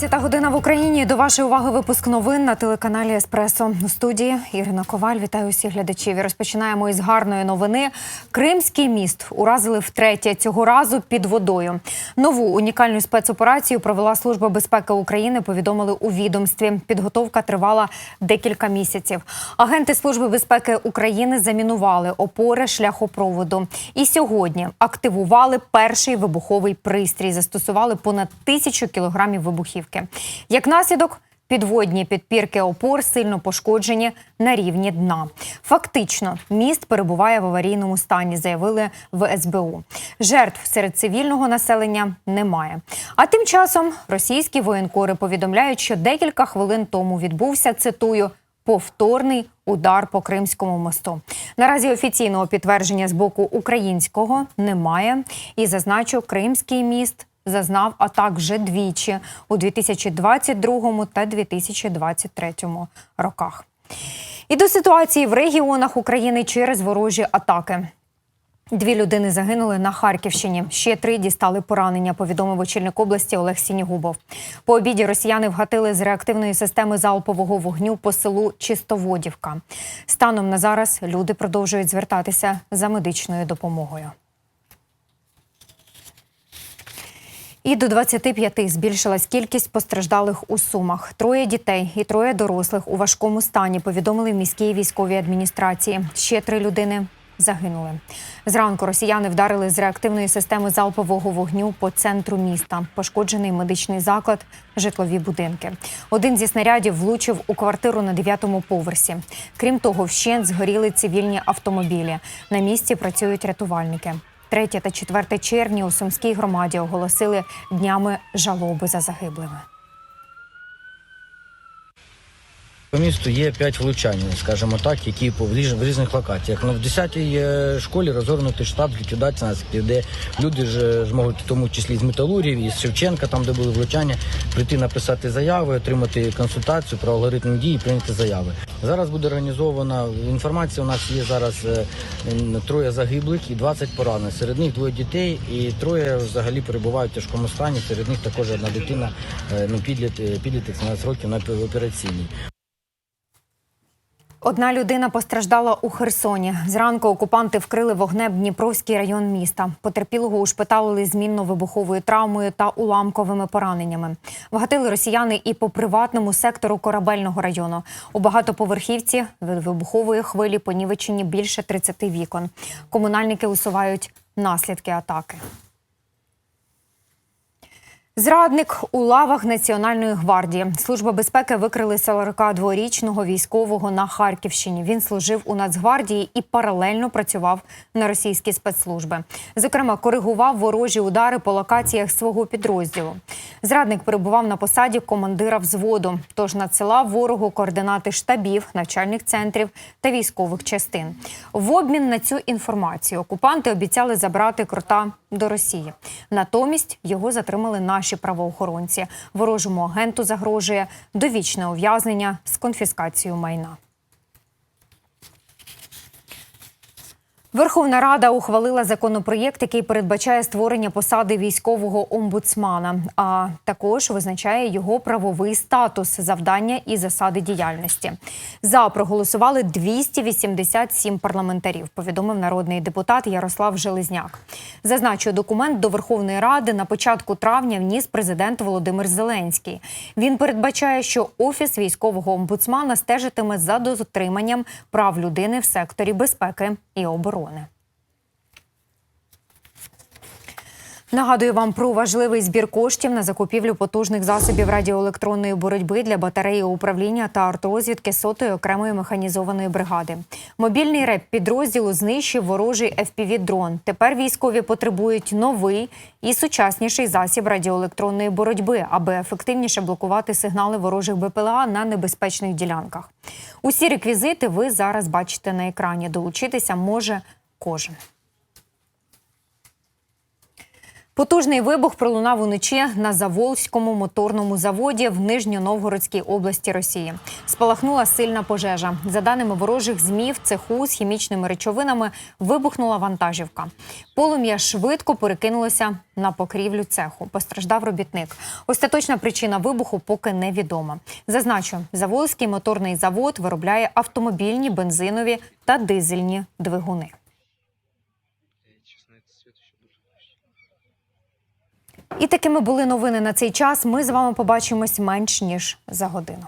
15 година в Україні. До вашої уваги випуск новин на телеканалі Еспресо. У студії Ірина Коваль. Вітаю усіх глядачів. І Розпочинаємо із гарної новини. Кримський міст уразили втретє цього разу під водою. Нову унікальну спецоперацію провела Служба безпеки України. Повідомили у відомстві. Підготовка тривала декілька місяців. Агенти Служби безпеки України замінували опори шляхопроводу. І сьогодні активували перший вибуховий пристрій. Застосували понад тисячу кілограмів вибухівки. Як наслідок. Підводні підпірки опор сильно пошкоджені на рівні дна. Фактично, міст перебуває в аварійному стані, заявили в СБУ. Жертв серед цивільного населення немає. А тим часом російські воєнкори повідомляють, що декілька хвилин тому відбувся цитую. Повторний удар по Кримському мосту. Наразі офіційного підтвердження з боку українського немає. І зазначу, Кримський міст зазнав атак вже двічі у 2022 та 2023 роках. І до ситуації в регіонах України через ворожі атаки. Дві людини загинули на Харківщині. Ще три дістали поранення. Повідомив очільник області Олег Сінігубов. По обіді росіяни вгатили з реактивної системи залпового вогню по селу Чистоводівка. Станом на зараз люди продовжують звертатися за медичною допомогою. І до 25 збільшилась кількість постраждалих у Сумах. Троє дітей і троє дорослих у важкому стані повідомили в міській військовій адміністрації. Ще три людини загинули. Зранку росіяни вдарили з реактивної системи залпового вогню по центру міста. Пошкоджений медичний заклад, житлові будинки. Один зі снарядів влучив у квартиру на 9-му поверсі. Крім того, вщент згоріли цивільні автомобілі. На місці працюють рятувальники. 3 та 4 червня у Сумській громаді оголосили днями жалоби за загиблими. По місту є 5 влучань, скажімо так, які по в різ- в різних локаціях. Ну, в 10-й е, школі розгорнутий штаб ліквідації де люди ж е, зможуть, в тому числі з металургів, із Шевченка, там де були влучання, прийти написати заяви, отримати консультацію про алгоритм дії, прийняти заяви. Зараз буде організована інформація. У нас є зараз е, троє загиблих і 20 поранених. Серед них двоє дітей і троє взагалі перебувають в тяжкому стані. Серед них також одна дитина, ну підліт, підліток 17 років на операційній. Одна людина постраждала у Херсоні. Зранку окупанти вкрили вогнем Дніпровський район міста. Потерпілого ушпиталили змінно вибуховою травмою та уламковими пораненнями. Вгатили росіяни і по приватному сектору корабельного району. У багатоповерхівці від вибухової хвилі понівечені більше 30 вікон. Комунальники усувають наслідки атаки. Зрадник у лавах Національної гвардії. Служба безпеки викрили 42-річного військового на Харківщині. Він служив у Нацгвардії і паралельно працював на російські спецслужби. Зокрема, коригував ворожі удари по локаціях свого підрозділу. Зрадник перебував на посаді командира взводу, тож надсилав ворогу координати штабів, навчальних центрів та військових частин. В обмін на цю інформацію окупанти обіцяли забрати крота до Росії. Натомість його затримали наші правоохоронці. Ворожому агенту загрожує довічне ув'язнення з конфіскацією майна. Верховна Рада ухвалила законопроєкт, який передбачає створення посади військового омбудсмана, а також визначає його правовий статус, завдання і засади діяльності. За проголосували 287 парламентарів. Повідомив народний депутат Ярослав Железняк. Зазначу, документ до Верховної Ради на початку травня вніс президент Володимир Зеленський. Він передбачає, що офіс військового омбудсмана стежитиме за дотриманням прав людини в секторі безпеки і оборони. corona. Нагадую вам про важливий збір коштів на закупівлю потужних засобів радіоелектронної боротьби для батареї управління та артрозвідки сотої окремої механізованої бригади. Мобільний реп підрозділу знищив ворожий FPV-дрон. Тепер військові потребують новий і сучасніший засіб радіоелектронної боротьби, аби ефективніше блокувати сигнали ворожих БПЛА на небезпечних ділянках. Усі реквізити ви зараз бачите на екрані. Долучитися може кожен. Потужний вибух пролунав уночі на Заволзькому моторному заводі в Нижньоновгородській області Росії. Спалахнула сильна пожежа. За даними ворожих змі, в цеху з хімічними речовинами вибухнула вантажівка. Полум'я швидко перекинулося на покрівлю цеху. Постраждав робітник. Остаточна причина вибуху поки невідома. Зазначу, Заволзький моторний завод виробляє автомобільні, бензинові та дизельні двигуни. І такими були новини на цей час. Ми з вами побачимось менш ніж за годину.